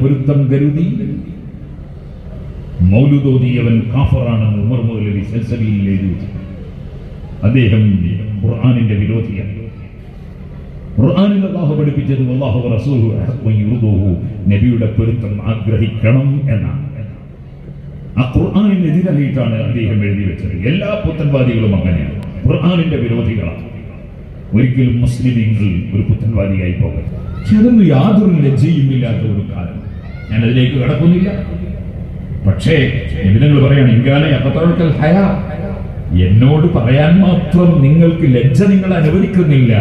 പൊരുത്തം കരുതി മൗലുദോദിയവൻ കാഫറാണെന്ന് ഉമർ മുതലി സെൽസലിയിൽ എഴുതി അദ്ദേഹം ഖുർആനിന്റെ വിരോധിയാണ്. ഖുർആനിൽ അള്ളാഹു പഠിപ്പിച്ചത് അള്ളാഹു റസൂഹു നബിയുടെ പൊരുത്തം ആഗ്രഹിക്കണം എന്നാണ്. ആ ഖുർആാനിനെതിരായിട്ടാണ് അദ്ദേഹം എഴുതി വെച്ചത്. എല്ലാ പുത്തൻവാദികളും അങ്ങനെയാണ്. ഖുർആാനിന്റെ വിരോധികളാണ്. ഒരിക്കലും മുസ്ലിമീങ്ങൾ ഒരു പുത്തൻവാദിയായി പോകരുത്. അതൊന്നും യാതൊരു ലജ്ജയും ഇല്ലാത്ത ഒരു കാലം. ഞാൻ അതിലേക്ക് കടക്കുന്നില്ല. പക്ഷേ എന്തിനങ്ങൾ പറയാണ് ഇങ്കാനെ അപ്പത്തോൾക്കൽ ഹയ. എന്നോട് പറയാൻ മാത്രം നിങ്ങൾക്ക് ലജ്ജ നിങ്ങൾ അനുവദിക്കുന്നില്ല.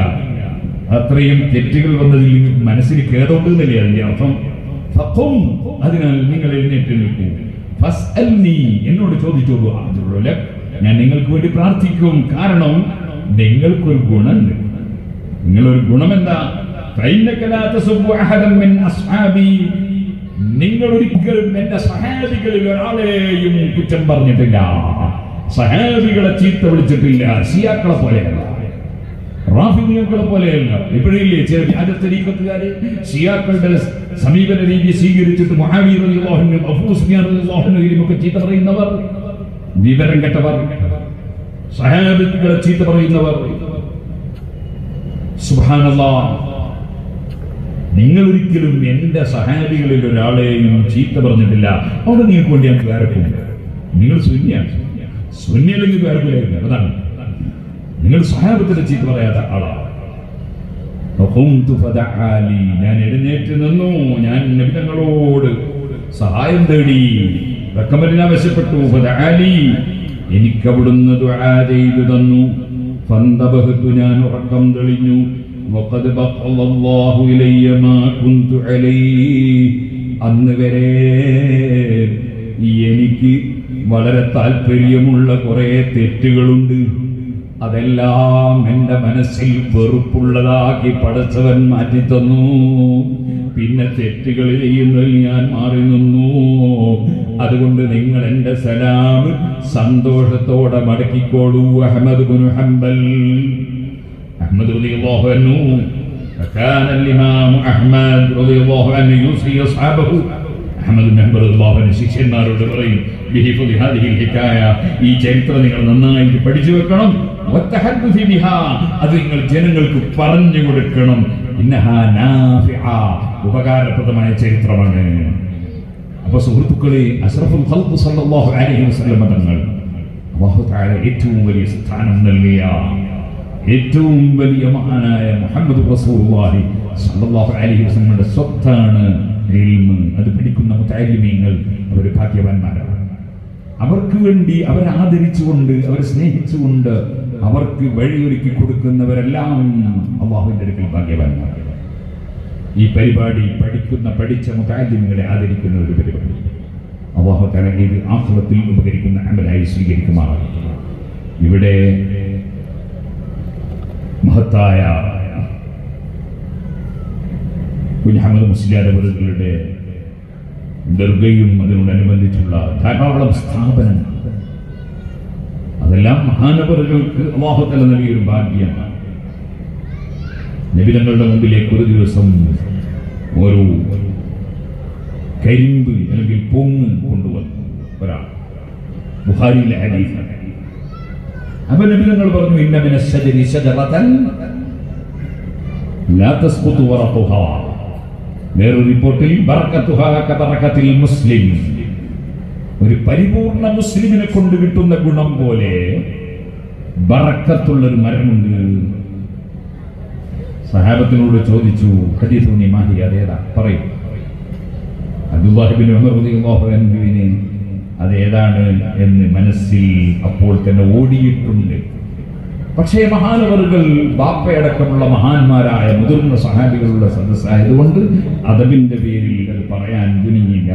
അത്രയും തെറ്റുകൾ വന്നതിൽ നിങ്ങൾക്ക് മനസ്സിന് കേടുണ്ടെന്നല്ലേ അതിന്റെ അർത്ഥം? ഫഖും. അതിനാൽ നിങ്ങൾ എഴുന്നേറ്റ് നിൽക്കൂ. ഫസ് എന്നോട് ചോദിച്ചോളൂ. ഞാൻ നിങ്ങൾക്ക് വേണ്ടി പ്രാർത്ഥിക്കും. കാരണം നിങ്ങൾക്കൊരു ഗുണമുണ്ട്. നിങ്ങളൊരു ഗുണമെന്താ? നിങ്ങൾ ഒരിക്കലും എന്റെ സഹാബികളിൽ ഒരാളെയും കുറ്റം പറഞ്ഞിട്ടില്ല. സഹാബികളെ ചീത്ത വിളിച്ചിട്ടില്ല. സിയാക്കളെ പോലെയല്ല. റാഫിദിയങ്ങളെ പോലെയല്ല. ഇപ്പോഴില്ലേ ചില വ്യാജത്തരീക്കത്തുകാര് ഷിയാക്കളുടെ സമീപന രീതി സ്വീകരിച്ചിട്ട് മഹാവീർ അള്ളാഹുനും അഫൂസ് ഒക്കെ ചീത്ത പറയുന്നവർ. വിവരം കെട്ടവർ. സഹാബികളെ ചീത്ത പറയുന്നവർ. സുബ്ഹാനല്ലാ. നിങ്ങൾ ഒരിക്കലും എന്റെ സഹാബികളിൽ ഒരാളെയും ചീത്ത പറഞ്ഞിട്ടില്ല. അവിടെ നിങ്ങൾക്ക് വേണ്ടി ഞാൻ വേർക്കും നിങ്ങൾ ശൂന്യാണ് ശൂന്യല്ലെങ്കിൽ വേർക്കില്ലായിരുന്നു അതാണ്. നിങ്ങൾ സഹാബത്തിന്റെ ചീത്ത പറയാത്ത ആളാണ്. ഞാൻ എഴുന്നേറ്റ് നിന്നു. ഞാൻ നബിതങ്ങളോട് സഹായം തേടി. റക്കമലിന് ആവശ്യപ്പെട്ടു ഫദഅലി. എനിക്ക് അവിടുന്ന് ദുആ ചെയ്തു തന്നു. ഫന്തബഹത്തു ഞാൻ ഉറക്കം തെളിഞ്ഞു. വഖദ് ബഖല്ലല്ലാഹു ഇലയ്യ മാ കുന്തു അലൈഹി. അന്ന് വരെ എനിക്ക് വളരെ താല്പര്യമുള്ള കുറെ തെറ്റുകളുണ്ട്. അതെല്ലാം എന്റെ മനസ്സിൽ വെറുപ്പുള്ളതാക്കി പടച്ചവൻ മാറ്റി തന്നു പിന്നെ തെറ്റുകൾ ചെയ്യുന്നതിൽ ഞാൻ മാറി നിന്നു അതുകൊണ്ട് നിങ്ങൾ എൻ്റെ സലാം സന്തോഷത്തോടെ മടക്കിക്കോളൂ അഹമ്മദ് ബിൻ ഹംബൽ أحمد رضي الله عنه فكان الإمام أحمد رضي الله عنه يوصي أصحابه അഹമ്മദ് മെഹബർ അള്ളാഹുവിന് ശിഷ്യന്മാരോട് പറയും ബിഹിഫുദി ഹാദിഹിൽ ഹിക്കായ ഈ ചരിത്രം നിങ്ങൾ നന്നായിട്ട് പഠിച്ചു വെക്കണം വത്തഹദ്ദുസി ബിഹാ അത് നിങ്ങൾ ജനങ്ങൾക്ക് പറഞ്ഞു കൊടുക്കണം ഇന്നഹാ നാഫിഅ ഉപകാരപ്രദമായ ചരിത്രമാണ്. അപ്പൊ സുഹൃത്തുക്കളെ അഷ്റഫുൽ ഖൽഖ് സല്ലല്ലാഹു അലൈഹി വസല്ലം തങ്ങൾ അല്ലാഹു തആല ഏറ്റവും വലിയ സ്ഥാനം നൽകിയ ഏറ്റവും വലിയ മഹാനായ മുഹമ്മദ് റസൂലുള്ളാഹി സല്ലല്ലാഹു അലൈഹി സ്വത്താണ് അത് പഠിക്കുന്ന മുത്തഅല്ലിമീങ്ങൾ അവർ ഭാഗ്യവാന്മാരാണ്. അവർക്ക് വേണ്ടി അവരെ ആദരിച്ചുകൊണ്ട് അവരെ സ്നേഹിച്ചുകൊണ്ട് അവർക്ക് വഴിയൊരുക്കി കൊടുക്കുന്നവരെല്ലാം അള്ളാഹുവിന്റെ അടുക്കൽ ഭാഗ്യവാന്മാരാണ് ഈ പരിപാടി പഠിക്കുന്ന പഠിച്ച മുതാലിമുകളെ ആദരിക്കുന്ന ഒരു പരിപാടി. അള്ളാഹു തല ഇത് ആഹ്ലത്തിൽ ഉപകരിക്കുന്ന അമലായി സ്വീകരിക്കുമാറാണ് ഇവിടെ മഹത്തായ കുഞ്ഞഹമ്മദ് മുസ്ലിയാരവറുകളുടെ ദർഗയും അതിനോടനുബന്ധിച്ചുള്ള ധാരാളം സ്ഥാപനം അതെല്ലാം മഹാനവറുകൾക്ക് അവാഹത്തല നൽകിയൊരു ഭാഗ്യമാണ്. നബിതങ്ങളുടെ മുമ്പിലേക്ക് ഒരു ദിവസം ഒരു കരിമ്പ് അല്ലെങ്കിൽ പൊങ്ങ് കൊണ്ടുവന്നു ഒരാൾ. ബുഹാരിയിലെ ഹരീഫ് അപ്പൊ നബിതങ്ങൾ പറഞ്ഞു ഇന്ന ശരി വറഖുഹാ വേറൊരു റിപ്പോർട്ടിൽ ബറക്കത്തുഹ കബറക്കത്തിൽ മുസ്ലിം. ഒരു പരിപൂർണ മുസ്ലിമിനെ കൊണ്ട് കിട്ടുന്ന ഗുണം പോലെ ബറക്കത്തുള്ളൊരു മരമുണ്ട് സഹാബത്തിനോട് ചോദിച്ചു ഹദീസുനി മാഹി അതേതാ പറയും അബ്ദുല്ലാഹിബിൻ അതേതാണ് എന്ന് മനസ്സിൽ അപ്പോൾ തന്നെ ഓടിയിട്ടുണ്ട്. പക്ഷേ മഹാനവറുകൾ ബാപ്പയടക്കമുള്ള മഹാന്മാരായ മുതിർന്ന സഹാബികളുടെ സദസ്സായതുകൊണ്ട് അതബിന്റെ പേരിൽ അത് പറയാൻ തുനിഞ്ഞില്ല.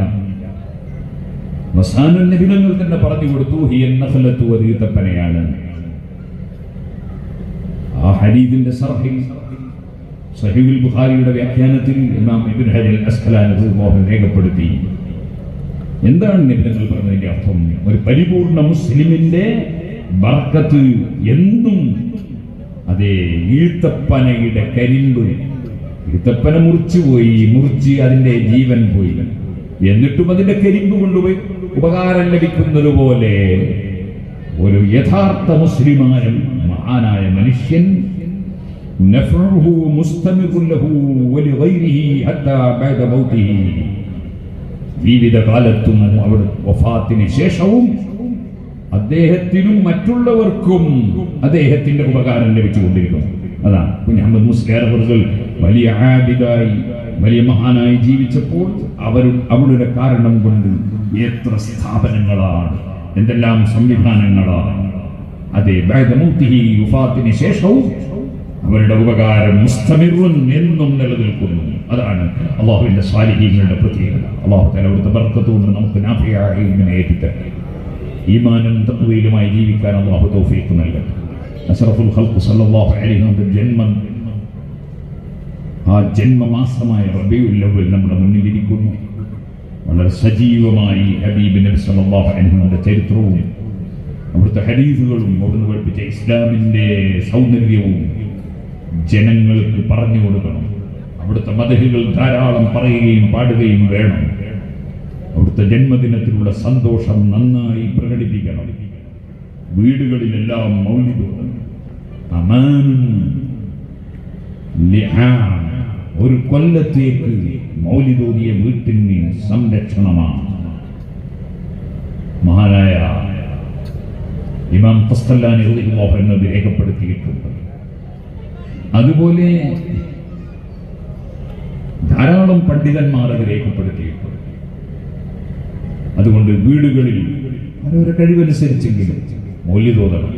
മസാനൻ നബിതങ്ങൾ തന്നെ പറഞ്ഞു കൊടുത്തു ഹിയൻ നഖലത്തു അത് ഈത്തപ്പനയാണ് ആ ഹരീദിന്റെ സർഹിൽ സഹീബുൽ ബുഖാരിയുടെ വ്യാഖ്യാനത്തിൽ ഇമാം ഇബിൻ ഹജൽ അസ്ഖലാനത് മോഹൻ രേഖപ്പെടുത്തി. എന്താണ് നബിതങ്ങൾ പറഞ്ഞതിന്റെ അർത്ഥം? ഒരു പരിപൂർണ മുസ്ലിമിന്റെ ബർക്കത്ത് എന്നും അതേ ഈത്തപ്പനയുടെ കരിമ്പ്. ഈത്തപ്പന മുറിച്ചുപോയി മുറിച്ച് അതിന്റെ ജീവൻ പോയി. എന്നിട്ടും അതിന്റെ കരിമ്പ് കൊണ്ടുപോയി. ഉപകാരം ലഭിക്കുന്നത് പോലെ ഒരു യഥാർത്ഥ മുസ്ലിമാനും മഹാനായ മനുഷ്യൻ ജീവിതകാലത്തും അവിടെ വഫാത്തിന് ശേഷവും അദ്ദേഹത്തിനും മറ്റുള്ളവർക്കും അദ്ദേഹത്തിന്റെ ഉപകാരം ലഭിച്ചുകൊണ്ടിരിക്കുന്നു. അതാണ് മുഹമ്മദ് മുസ്ലിം വലിയ ആബിദായി വലിയ മഹാനായി ജീവിച്ചപ്പോൾ അവർ അവളുടെ കാരണം കൊണ്ട് എത്ര സ്ഥാപനങ്ങളാണ് എന്തെല്ലാം സംവിധാനങ്ങളാണ്. അതെ ഭേദമൂത്തിന് ശേഷവും അവരുടെ ഉപകാരം മുസ്തമിറുൻ എന്നും നിലനിൽക്കുന്നു. അതാണ് അള്ളാഹുവിന്റെ സ്വാലിഹീങ്ങളുടെ പ്രത്യേകത. അള്ളാഹു തല അവിടുത്തെ ബർക്കത്തുകൊണ്ട് നമുക്ക് നാഫിയായ ഏറ്റിട്ട് ഈമാനും തത്വയിലുമായി ജീവിക്കാൻ അള്ളാഹു തൗഫീഖ് നൽകട്ടെ. അഷറഫുൽ ഖൽഖ് സല്ലല്ലാഹു അലൈഹി വസല്ലം ജന്മം ആ ജന്മമാസമായ റബീഉൽ അവ്വൽ നമ്മുടെ മുന്നിലിരിക്കുന്നു. വളരെ സജീവമായി ഹബീബ് നബി സല്ലല്ലാഹു ചരിത്രവും അവിടുത്തെ ഹദീസുകളും അവിടുന്ന് പഠിപ്പിച്ച ഇസ്ലാമിന്റെ സൗന്ദര്യവും ജനങ്ങൾക്ക് പറഞ്ഞു കൊടുക്കണം. അവിടുത്തെ മതഹികൾ ധാരാളം പറയുകയും പാടുകയും വേണം. അവിടുത്തെ ജന്മദിനത്തിലുള്ള സന്തോഷം നന്നായി പ്രകടിപ്പിക്കണം. വീടുകളിലെല്ലാം മൗലികം അമാനും. ഒരു കൊല്ലത്തേക്ക് മൗലിതോതിയ വീട്ടിന് സംരക്ഷണമാണ്. മഹാനായ ഇമാം ഫസ്തല്ലാനി റളിയല്ലാഹു അത് രേഖപ്പെടുത്തിയിട്ടുണ്ട്. അതുപോലെ ധാരാളം പണ്ഡിതന്മാർ അത് രേഖപ്പെടുത്തിയിട്ടുണ്ട്. അതുകൊണ്ട് വീടുകളിൽ അവരവരുടെ കഴിവനുസരിച്ചെങ്കിലും മൗല്യതോതണം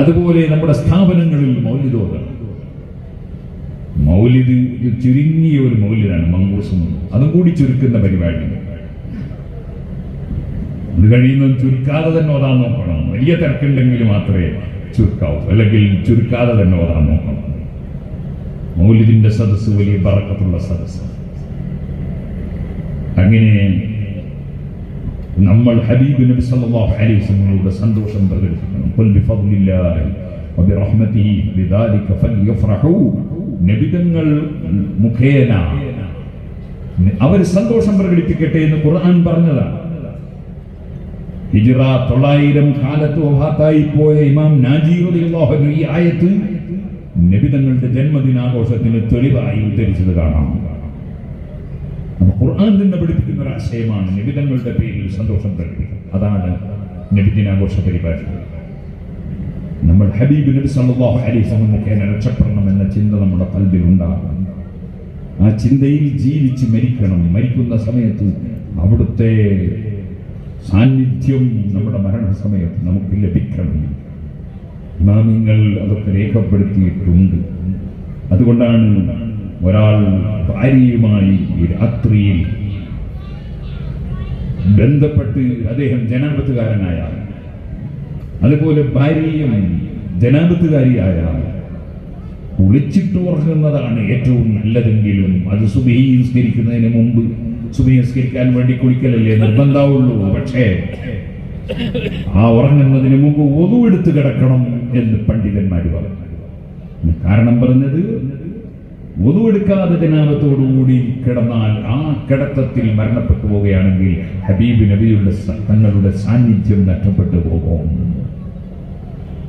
അതുപോലെ നമ്മുടെ സ്ഥാപനങ്ങളിൽ മൗല്യതോതണം മൗലിദ് ചുരുങ്ങിയ ഒരു മൗല്യതാണ് മങ്കൂസും അതും കൂടി ചുരുക്കുന്ന പരിപാടി. അത് കഴിയുന്നതും ചുരുക്കാതെ തന്നെ ഓതാൻ നോക്കണം. വലിയ തിരക്കുണ്ടെങ്കിൽ മാത്രമേ ചുരുക്കാവൂ. അല്ലെങ്കിൽ ചുരുക്കാതെ തന്നെ ഓതാൻ നോക്കണം. മൗലിദിന്റെ സദസ് വലിയ പറക്കത്തുള്ള സദസ് അങ്ങനെ നമ്മൾ ഹബീബ് നബി സല്ലല്ലാഹു അലൈഹി വസല്ലമയുടെ സന്തോഷം പ്രകടിപ്പിക്കണം. ഖുൽ ബിഫദ്ലില്ലാഹി വബിറഹ്മതിഹി ബിദാലിക ഫൽയഫ്റഹൂ നബിതങ്ങൾ മുഖേന. അവർ സന്തോഷം പ്രകടിപ്പിക്കട്ടെ എന്ന് ഖുർആൻ പറഞ്ഞതാണ്. ഹിജ്റ തൊള്ളായിരം കാലത്ത് വഫാത്തായി പോയ ഇമാം നാജി ഈ ആയത്ത് നബിതങ്ങളുടെ ജന്മദിനാഘോഷത്തിന് തെളിവായി ഉദ്ധരിച്ചത് കാണാം. ഖുർആൻ തന്നെ പഠിപ്പിക്കുന്ന ഒരു ആശയമാണ് നബിതങ്ങളുടെ പേരിൽ സന്തോഷം പ്രകടിപ്പിക്കുക. അതാണ് നബിദിനാഘോഷ പരിപാടി. നമ്മൾ ഹബീബ് നബി സല്ലല്ലാഹു അലൈഹി മുഖേന രക്ഷപ്പെടണം എന്ന ചിന്ത നമ്മുടെ കൽബിൽ ഉണ്ടാകണം. ആ ചിന്തയിൽ ജീവിച്ച് മരിക്കണം. മരിക്കുന്ന സമയത്ത് അവിടുത്തെ സാന്നിധ്യം നമ്മുടെ മരണസമയത്ത് നമുക്ക് ലഭിക്കണം. ഇമാമിങ്ങൾ അതൊക്കെ രേഖപ്പെടുത്തിയിട്ടുണ്ട്. അതുകൊണ്ടാണ് ഒരാൾ ഭാര്യയുമായി രാത്രിയിൽ ബന്ധപ്പെട്ട് അദ്ദേഹം ജനാപത്തുകാരനായാൽ അതുപോലെ ഭാര്യയും ജനാധിപത്യകാരിയായ കുളിച്ചിട്ട് ഉറങ്ങുന്നതാണ് ഏറ്റവും നല്ലതെങ്കിലും അത് സുബഹി നിസ്കരിക്കുന്നതിന് മുമ്പ് സുബഹി വേണ്ടി കുളിക്കലല്ലേ നിർബന്ധമുള്ളൂ പക്ഷേ ആ ഉറങ്ങുന്നതിന് മുമ്പ് ഒതുവെടുത്ത് കിടക്കണം എന്ന് പണ്ഡിതന്മാർ പറഞ്ഞു. കാരണം പറഞ്ഞത് ഒതുവെടുക്കാതെ ജനാപത്തോടുകൂടി കിടന്നാൽ ആ കിടത്തത്തിൽ മരണപ്പെട്ടു പോവുകയാണെങ്കിൽ ഹബീബ് നബിയുടെ തങ്ങളുടെ സാന്നിധ്യം നഷ്ടപ്പെട്ടു പോകും.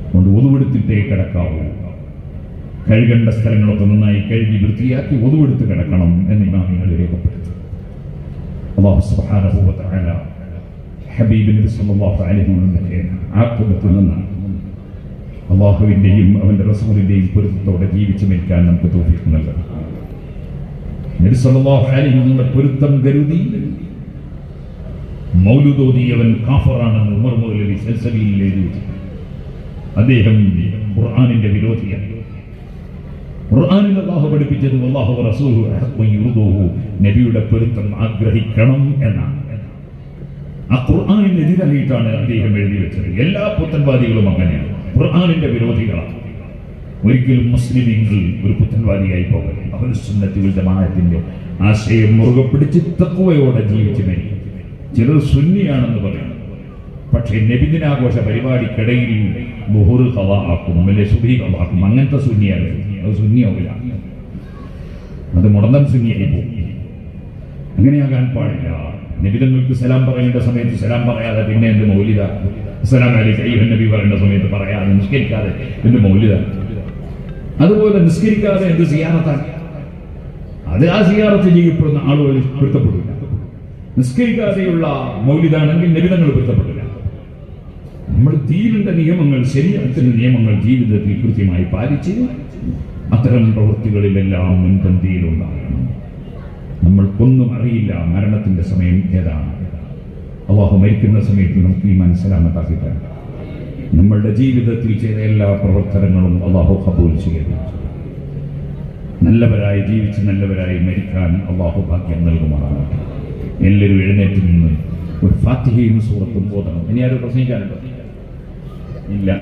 അതുകൊണ്ട് ഒതുവെടുത്തിട്ടേ കിടക്കാവൂ. കഴുകേണ്ട സ്ഥലങ്ങളൊക്കെ നന്നായി കഴുകി വൃത്തിയാക്കി ഒതുവെടുത്ത് കിടക്കണം എന്ന് ഇമാമികൾ രേഖപ്പെടുത്തും അള്ളാഹു തആല ഹബീബ് നിന്നാണ്. അള്ളാഹുവിന്റെയും അവന്റെ റസൂലിന്റെയും പൊരുത്തത്തോടെ ജീവിച്ചു മരിക്കാൻ നമുക്ക് തോഫിക്ക് നൽകണം നബി സല്ലല്ലാഹു അലൈഹി വസല്ലം പൊരുത്തം കരുതി മൗലുദോദിയവൻ കാഫറാണെന്ന് ഉമർ മൗലവി സൽസബിയിൽ എഴുതി അദ്ദേഹം ഖുർആനിന്റെ വിരോധിയാണ്. ഖുർആനിൽ അള്ളാഹു പഠിപ്പിച്ചത് അള്ളാഹു റസൂഹു നബിയുടെ പൊരുത്തം ആഗ്രഹിക്കണം എന്നാണ്. ആ ഖുർആാനിനെതിരായിട്ടാണ് അദ്ദേഹം എഴുതി വെച്ചത്. എല്ലാ പുത്തൻവാദികളും അങ്ങനെയാണ്. ഖുർആാനിന്റെ വിരോധികളാണ്. ഒരിക്കലും മുസ്ലിം മുസ്ലിമീങ്ങൾ ഒരു പുത്തൻവാദിയായി പോകരുത്. അവർ സുന്നത്തിന്റെ ജമാഅത്തിന്റെ ആശയം മുറുകെ പിടിച്ച് തക്കുവയോടെ ജീവിച്ച് മരിക്കും. ചിലർ സുന്നിയാണെന്ന് പറയുന്നു. പക്ഷേ നബിദിനാഘോഷ പരിപാടിക്കിടയിൽ ബുഹുർ കവാക്കും അല്ലെ സുബി കവാക്കും അങ്ങനത്തെ സുന്നിയാണ് അത്. സുന്നിയാവില്ല. അത് മുടന്തൻ സുന്നിയായി പോകും. അങ്ങനെയാകാൻ പാടില്ല. നിബിതങ്ങൾക്ക് സലാം പറയേണ്ട സമയത്ത് സലാം പറയാതെ പിന്നെ എന്ത് മൗലിത സലാം അലി അയ്യോ നബി പറയേണ്ട സമയത്ത് പറയാതെ നിസ്കരിക്കാതെ എന്ത് മൗല്യത അതുപോലെ നിസ്കരിക്കാതെ എന്ത് സിയാറത്താണ് അത് ആ സിയാറത്ത് ചെയ്യപ്പെടുന്ന ആളുകൾ പൊരുത്തപ്പെടില്ല. നിസ്കരിക്കാതെയുള്ള മൗല്യതാണെങ്കിൽ നബിതങ്ങൾ പൊരുത്തപ്പെടില്ല. നമ്മൾ ദീനിന്റെ നിയമങ്ങൾ ശരീരത്തിന്റെ നിയമങ്ങൾ ജീവിതത്തിൽ കൃത്യമായി പാലിച്ച് അത്തരം പ്രവൃത്തികളിലെല്ലാം മുൻപന്തിയിലുണ്ടാകണം. നമ്മൾക്കൊന്നും അറിയില്ല മരണത്തിന്റെ സമയം ഏതാണ്. അള്ളാഹു മരിക്കുന്ന സമയത്ത് നമുക്ക് ഈ മനസ്സിലാമത്താക്കി തരണം നമ്മളുടെ ജീവിതത്തിൽ ചെയ്ത എല്ലാ പ്രവർത്തനങ്ങളും അള്ളാഹു കബൂൽ ചെയ്യുന്നു നല്ലവരായി ജീവിച്ച് നല്ലവരായി മരിക്കാൻ അള്ളാഹു ഭാഗ്യം നൽകുമാറാകട്ടെ. എല്ലാവരും എഴുന്നേറ്റ് നിന്ന് ഒരു ഫാത്തിഹയും സൂറത്തും ബോധനം ഇനി ആരും പ്രസംഗിക്കാനുണ്ടോ? ഇല്ല.